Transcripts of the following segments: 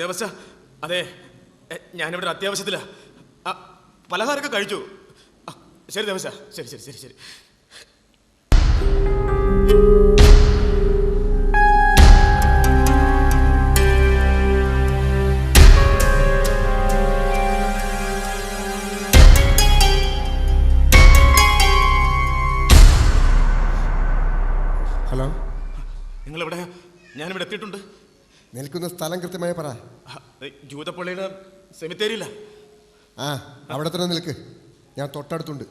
ദേവസ്വ അതെ എ, ഞാനിവിടെ ഒരു അത്യാവശ്യത്തിലാ പലഹാരമൊക്കെ കഴിച്ചു. ശരി ദേവസ ശരി ശരി ശരി ശരി. ഹലോ. നിങ്ങളിവിടെ? ഞാനിവിടെ എത്തിയിട്ടുണ്ട്. നിൽക്കുന്ന സ്ഥലം കൃത്യമായി പറ. ജൂതപ്പള്ളിയുടെ സെമിത്തേരിയില്ല. ആ അവിടെ തന്നെ നിൽക്ക്. ഞാൻ തൊട്ടടുത്തുണ്ട്.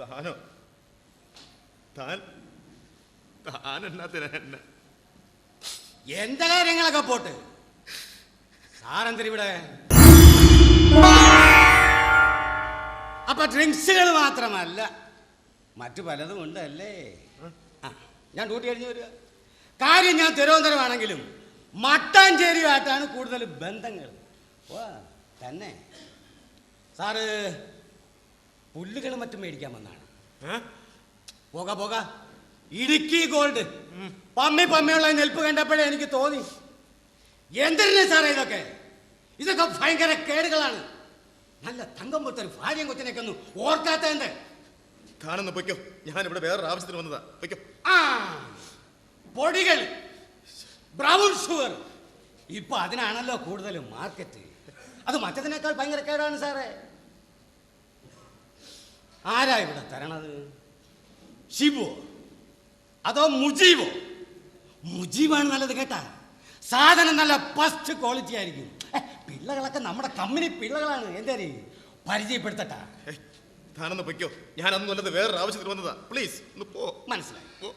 താനോ? താൻ? താൻ എന്നാത്തിനാ എന്നെ. എന്റെ കാര്യങ്ങളൊക്കെ പോട്ട്. സാറെന്തിരി ഇവിടെ അപ്പൊ ഡ്രിങ്ക്സുകൾ മാത്രമല്ല മറ്റു പലതും ഉണ്ടല്ലേ? ഞാൻ ഡ്യൂട്ടി കഴിഞ്ഞ് വരിക. കാര്യം ഞാൻ തിരുവനന്തപുരമാണെങ്കിലും മട്ടാഞ്ചേരിയുമായിട്ടാണ് കൂടുതൽ ബന്ധങ്ങൾ. ഓ തന്നെ. സാറ് പുല്ലുകളും മറ്റും മേടിക്കാൻ വന്നാണ് പോകാ പോക. ഇടുക്കി ഗോൾഡ് പമ്മി പമ്മിയുള്ള നെൽപ്പ് കണ്ടപ്പോഴേ എനിക്ക് തോന്നി. എന്തിനെ സാറേ ഇതൊക്കെ? ഇതൊക്കെ ഭയങ്കര കേടുകളാണ്. നല്ല തങ്കം പൊത്തൊരു ഭാര്യയും കൊച്ചിനൊക്കെ ഒന്ന് ഓർക്കാത്ത എന്ത്? താനൊന്ന് പൊയ്ക്കോ. ഞാൻ ഇവിടെ വേറൊരു ആവശ്യത്തിന് വന്നതാ. പൊയ്ക്കോ. ആ പൊടികൾ. ബ്രൗൺ ഷുഗർ ഇപ്പൊ അതിനാണല്ലോ കൂടുതൽ മാർക്കറ്റ് അത് മറ്റതിനേക്കാൾ ഭയങ്കര കേടാണ് സാറേ. ആരാ ഇവിടെ തരണത്? ഷിബു അതോ മുജീബോ? മുജീബാണ് നല്ലത് കേട്ടാ. സാധനം നല്ല ഫസ്റ്റ് ക്വാളിറ്റി ആയിരിക്കും. പിള്ളകളൊക്കെ നമ്മുടെ കമ്പനി പിള്ളകളാണ്. എന്തായാലും പരിചയപ്പെടുത്തട്ടാ. താനൊന്ന് പൊയ്ക്കോ. ഞാനൊന്നും അല്ലത് വേറൊരു ആവശ്യത്തിന് വന്നതാ. പ്ലീസ് ഒന്ന് പോ. മനസ്സിലായി.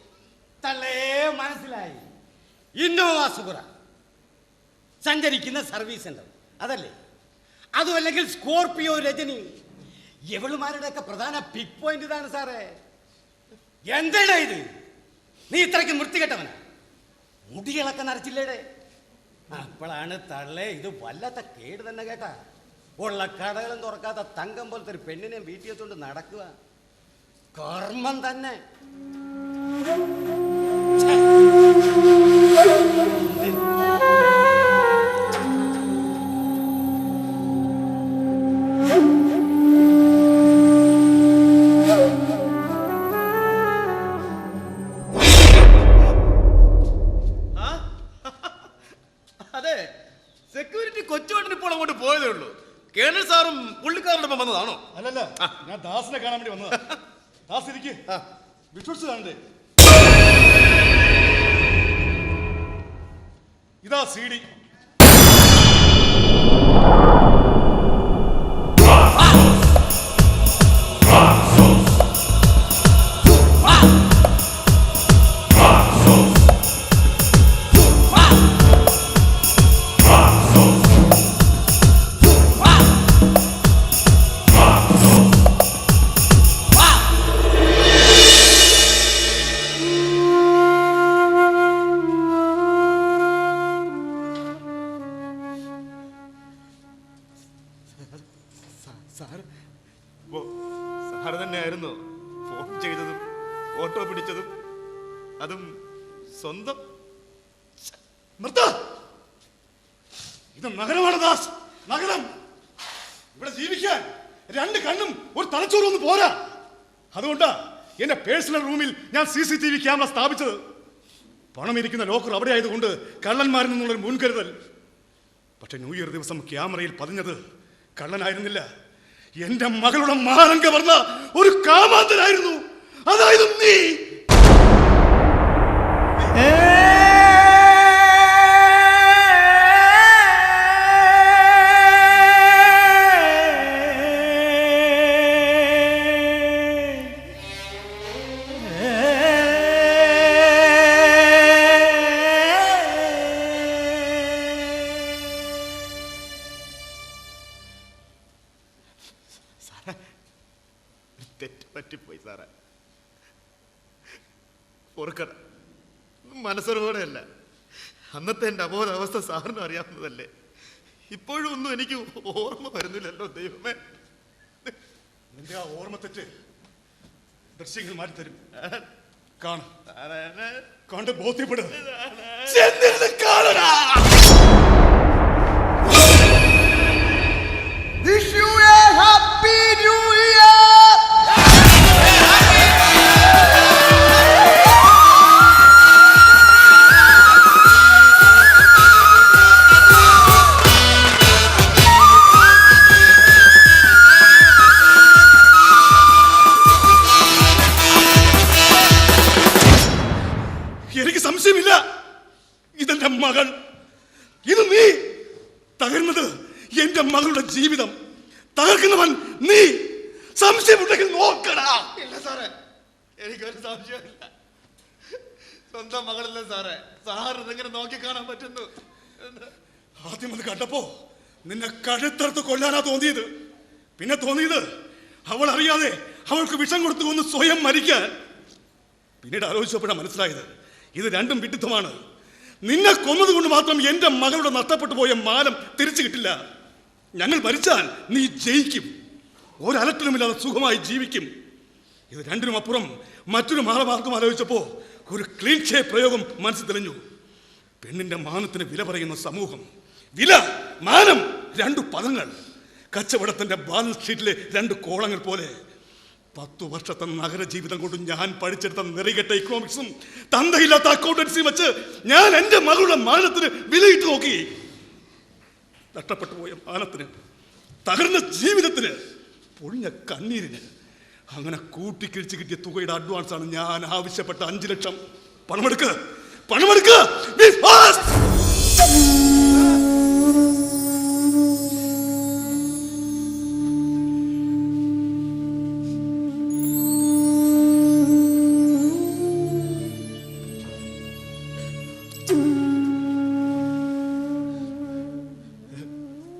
തള്ളേ മനസ്സിലായി. ഇന്നോവ സുഹറ സഞ്ചരിക്കുന്ന സർവീസ് സെന്റർ അതല്ലേ? അതും അല്ലെങ്കിൽ സ്കോർപിയോ രജനി. എവളുമാരുടെയൊക്കെ പ്രധാന പിക് പോയിന്റ് ഇതാണ് സാറേ. എന്താണ് ഇത്? നീ ഇത്രയ്ക്ക് വൃത്തികെട്ടവനാ? മുടികളൊക്കെ നരച്ചില്ലേടെ? അപ്പോഴാണ് തള്ളേ ഇത് വല്ലാത്ത കേട് തന്നെ കേട്ടാ. ഉള്ള കടകളും തുറക്കാത്ത തങ്കം പോലത്തെ ഒരു പെണ്ണിനെ വീട്ടിൽ എത്തുകൊണ്ട് നടക്കുക. കർമ്മം തന്നെ. ആ? സി നിർത്ത. ഇത് നഗരമാണ് ദാസ്. നഗരം. ഇവിടെ ജീവിക്കാൻ രണ്ട് കണ്ണും ഒരു തലച്ചോറും ഒന്നും പോരാ. അതുകൊണ്ടാ എന്റെ പേഴ്സണൽ റൂമിൽ ഞാൻ C C T V camera സ്ഥാപിച്ചത്. പണം ഇരിക്കുന്ന ലോക്കർ അവിടെ ആയതുകൊണ്ട് കള്ളന്മാരിൽ നിന്നുള്ളൊരു മുൻകരുതൽ. പക്ഷെ ന്യൂ ഇയർ ദിവസം ക്യാമറയിൽ പതിഞ്ഞത് കള്ളനായിരുന്നില്ല. എന്റെ മകളുടെ മാനങ്ക കവർന്ന ഒരു കാമാന്തനായിരുന്നു. അതായത് നീ. തെറ്റ് പറ്റിപ്പോയി സാറേ. ഓർക്കണം. മനസ്സോടെയല്ല അന്നത്തെ എന്റെ അബോധാവസ്ഥ സാറിന് അറിയാവുന്നതല്ലേ. ഇപ്പോഴും ഒന്നും എനിക്ക് ഓർമ്മ വരുന്നില്ലല്ലോ ദൈവമേ. നിന്റെ ആ ഓർമ്മ തെറ്റ് ദൃശ്യങ്ങൾ മാറ്റിത്തരും. കാണും. സാറേ കണ്ട് ബോധ്യപ്പെടും. സ്വന്തം മകളല്ലേ സാറേ? സാർ ഇതെങ്ങനെ നോക്കിക്കാണാൻ പറ്റുന്നു? ആദ്യം അത് കണ്ടപ്പോ നിന്നെ കഴുത്തറുത്ത് കൊല്ലാനാ തോന്നിയത്. പിന്നെ തോന്നിയത് അവൾ അറിയാതെ അവൾക്ക് വിഷം കൊടുത്തു കൊന്ന് സ്വയം മരിക്കാൻ. പിന്നീട് ആലോചിച്ചപ്പോഴാണ് മനസ്സിലായത് ഇത് രണ്ടും വിഡിത്തമാണ് നിന്നെ കൊന്നതുകൊണ്ട് മാത്രം എന്റെ മകളുടെ നഷ്ടപ്പെട്ടു പോയ മാനം തിരിച്ചു കിട്ടില്ല. ഞങ്ങൾ മരിച്ചാൽ നീ ജയിക്കും. ഒരലറ്റിലുമില്ലാതെ സുഖമായി ജീവിക്കും. ഇത് രണ്ടിനും അപ്പുറം മറ്റൊരു മാറമാർക്കും ആലോചിച്ചപ്പോ ഒരു ക്ലീൻഷേ പ്രയോഗം മനസ്സിൽ തെളിഞ്ഞു. പെണ്ണിന്റെ മാനത്തിന് വില പറയുന്ന സമൂഹം. വില മാനം രണ്ടു പദങ്ങൾ. കച്ചവടത്തിന്റെ ബാലൻസ് ഷീറ്റിലെ രണ്ട് കോളങ്ങൾ പോലെ. പത്തു വർഷത്തെ നഗര ജീവിതം കൊണ്ട് ഞാൻ പഠിച്ചെടുത്ത നിറികെട്ട ഇക്കണോമിക്സും തന്തയില്ലാത്ത അക്കൗണ്ടൻസിയും വെച്ച് ഞാൻ എന്റെ മകളുടെ മാനത്തിന് വിലയിട്ട് നോക്കി. നഷ്ടപ്പെട്ടു പോയ മാനത്തിന് തകർന്ന ജീവിതത്തിന് പൊഴിഞ്ഞ കണ്ണീരിന് അങ്ങനെ കൂട്ടിക്കിഴിച്ച് കിട്ടിയ തുകയുടെ അഡ്വാൻസ് ആണ് ഞാൻ ആവശ്യപ്പെട്ട അഞ്ചു ലക്ഷം. പണമെടുക്ക്. പണമെടുക്ക്!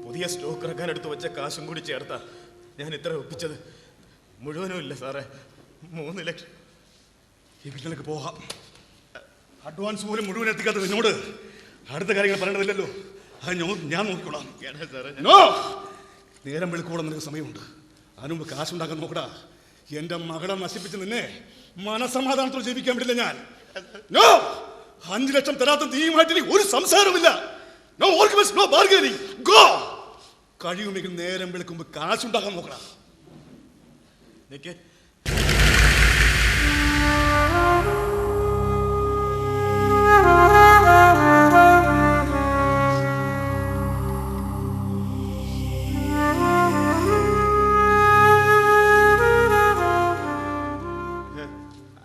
പുതിയ സ്റ്റോക്ക് ഇറക്കാൻ എടുത്ത് വെച്ച കാശും കൂടി ചേർത്താ ഞാൻ ഇത്ര ഒപ്പിച്ചത്. മുഴുവനും ഇല്ല സാറേ. മൂന്ന് ലക്ഷം. ഈ വീട്ടിലേക്ക് പോകാം. അഡ്വാൻസ് പോലും മുഴുവൻ എത്തിക്കാത്ത നിന്നോട് അടുത്ത കാര്യങ്ങൾ പറയേണ്ടതില്ലല്ലോ. അത് ഞാൻ ഞാൻ നോക്കിക്കോളാം. സാറേ നേരം വെളുക്കോളം നിനക്ക് സമയമുണ്ട്. അതിനുമുമ്പ് കാശുണ്ടാക്കാൻ നോക്കടാ. എന്റെ മകളെ നശിപ്പിച്ച് നിന്നെ മനസമാധാനത്തോടെ ജീവിക്കാൻ പറ്റില്ല ഞാൻ. നോ! അഞ്ചു ലക്ഷം തരാത്ത നീയുമായിട്ട് ഒരു സംസാരമില്ല നോ ഓർക്കുമെസ് നോ ബാർഗനിങ് ഗോ കഴിയുമെങ്കിൽ നേരം വെളുക്കുമ്പോൾ കാശുണ്ടാക്കാൻ നോക്കടാ. നിക്ക്.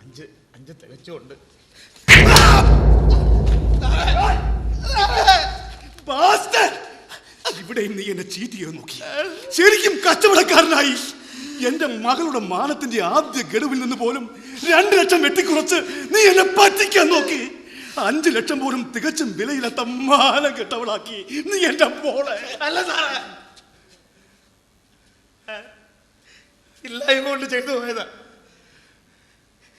അഞ്ച് അഞ്ച് തികച്ചുണ്ട് Bastard! ഇവിടെയും നീ എന്നെ ചീറ്റ് ചെയ്ത് നോക്കി. ശരിക്കും കച്ചവടക്കാരനായി. എന്റെ മകളുടെ മാനത്തിന്റെ ആദ്യ ഗഡുവിൽ നിന്ന് പോലും രണ്ട് ലക്ഷം വെട്ടിക്കുറച്ച് നീ എന്നെ പറ്റിക്കാൻ നോക്കി. അഞ്ചു ലക്ഷം പോലും തികച്ചും വിലയില്ലാത്ത മാല കെട്ടവളാക്കി നീ എന്റെ പോളെ അല്ല സാറേ. ഇല്ലായ്മ കൊണ്ട് ചെയ്തു പോയതാ.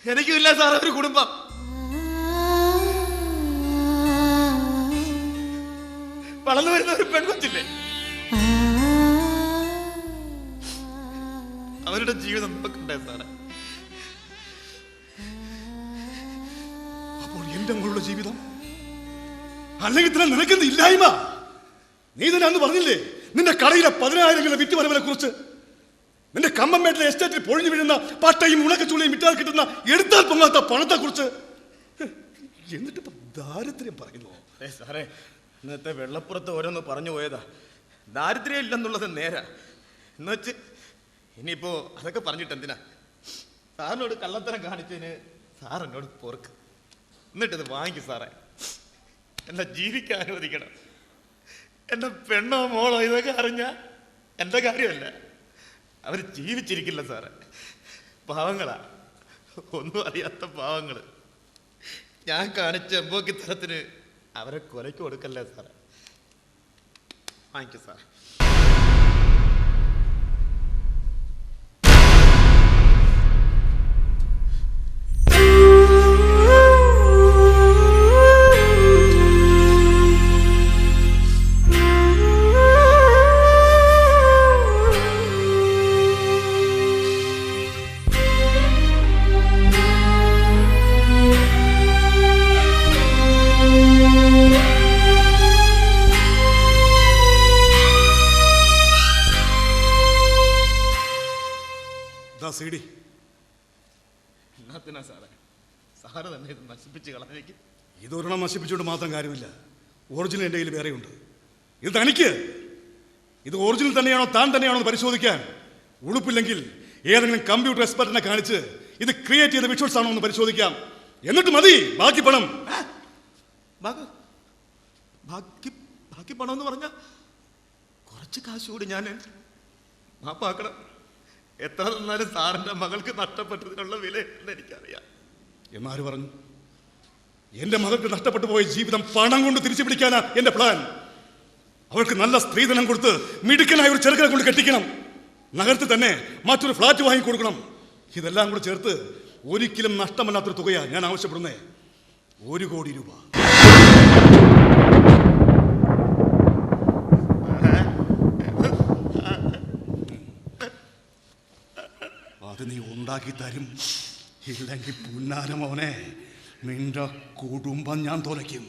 എനിക്കും ഇല്ല സാറേ ഒരു കുടുംബം. വളർന്നു വരുന്ന ഒരു പെൺകൊച്ചില്ലേ? അവരുടെ ജീവിതം നോക്കണ്ടേ സാറെ? അപ്പോൾ എന്റെ മോളുടെ ജീവിതം? അല്ലെങ്കിൽ തന്നെ നിനക്കെന്ത് ഇല്ലായ്മ? നീ തന്നെ അന്ന് പറഞ്ഞില്ലേ? നിന്റെ കടയിലെ പതിനായിരം കിലോ വിറ്റുവരവിനെ കുറിച്ച്. നിന്റെ കമ്പമേട്ടിലെ എസ്റ്റേറ്റിൽ പൊഴിഞ്ഞു വീഴുന്ന പട്ടയും ഉണക്കച്ചുള്ളിയും വിറ്റാൽ കിട്ടുന്ന എടുത്താൽ പൊങ്ങാത്ത പണത്തെ കുറിച്ച് എന്നിട്ട് ദാരിദ്ര്യം പറയുന്നു. സാറേ ഇന്നത്തെ വെള്ളപ്പുറത്ത് ഓരോന്ന് പറഞ്ഞു പോയതാ. ദാരിദ്ര്യം ഇല്ലെന്നുള്ളത് നേരാ. എന്നുവെച്ച് ഇനിയിപ്പോ അതൊക്കെ പറഞ്ഞിട്ട് എന്തിനാ? സാറിനോട് കള്ളത്തരം കാണിച്ചതിന് സാർ എന്നോട് പൊറുക്ക്. എന്നിട്ടിത് വാങ്ങിക്കും സാറേ. എന്നെ ജീവിക്കാൻ അനുവദിക്കണം. എന്റെ പെണ്ണോ മോളോ ഇതൊക്കെ അറിഞ്ഞ എന്റെ കാര്യമല്ല. അവർ ജീവിച്ചിരിക്കില്ല സാറേ. പാവങ്ങളാ. ഒന്നും അറിയാത്ത പാവങ്ങൾ ഞാൻ കാണിച്ച എമ്പോക്കിത്തരത്തിന് അവരെ കൊലയ്ക്ക് കൊടുക്കല്ലേ സാറേ. വാങ്ങിക്കും സാറേ. എന്താ എല്ലാത്തിനാ എന്നാത്തിനാ സാറേ? സാറ് തന്നെ ഇത് നശിപ്പിച്ച് കളഞ്ഞേക്ക്. ഇതൊരെണ്ണം നശിപ്പിച്ചുകൊണ്ട് മാത്രം കാര്യമില്ല. ഒറിജിനൽ എന്റെ കയ്യിൽ വേറെയുണ്ട്. ഇത് തനിക്ക്. ഇത് ഒറിജിനൽ തന്നെയാണോ താൻ തന്നെയാണോ എന്ന് പരിശോധിക്കാൻ. ഉളുപ്പില്ലെങ്കിൽ ഏതെങ്കിലും കമ്പ്യൂട്ടർ എക്സ്പെർട്ടിനെ കാണിച്ച് ഇത് ക്രിയേറ്റ് ചെയ്ത വിഷ്വൽസ് ആണോ എന്ന് പരിശോധിക്കാം. എന്നിട്ട് മതി ബാക്കി പണം. ബാക്കി ബാക്കി പണം എന്ന് പറഞ്ഞ കുറച്ച് കാശ് കൂടി ഞാൻ മാപ്പാക്കണം. എത്ര തന്നാലും സാറിന്റെ മകൾക്ക് നഷ്ടപ്പെട്ടതിനുള്ള വില എന്ന് എനിക്കറിയാം. എന്നാര് പറഞ്ഞു എന്റെ മകൾക്ക് നഷ്ടപ്പെട്ടു പോയ ജീവിതം പണം കൊണ്ട് തിരിച്ചു പിടിക്കാനാ എന്റെ പ്ലാൻ അവൾക്ക് നല്ല സ്ത്രീധനം കൊടുത്ത് മിടുക്കനായ ഒരു ചെറുക്കനെ കൊണ്ട് കെട്ടിക്കണം. നഗരത്തിൽ തന്നെ മറ്റൊരു ഫ്ലാറ്റ് വാങ്ങി കൊടുക്കണം. ഇതെല്ലാം കൂടെ ചേർത്ത് ഒരിക്കലും നഷ്ടമല്ലാത്തൊരു തുകയാണ് ഞാൻ ആവശ്യപ്പെടുന്നേ. ഒരു കോടി രൂപ. അത് നീ ഉണ്ടാക്കി തരും. ഇല്ലെങ്കിൽ പുന്നാരമോനെ നിന്റെ കുടുംബം ഞാൻ തുലയ്ക്കും!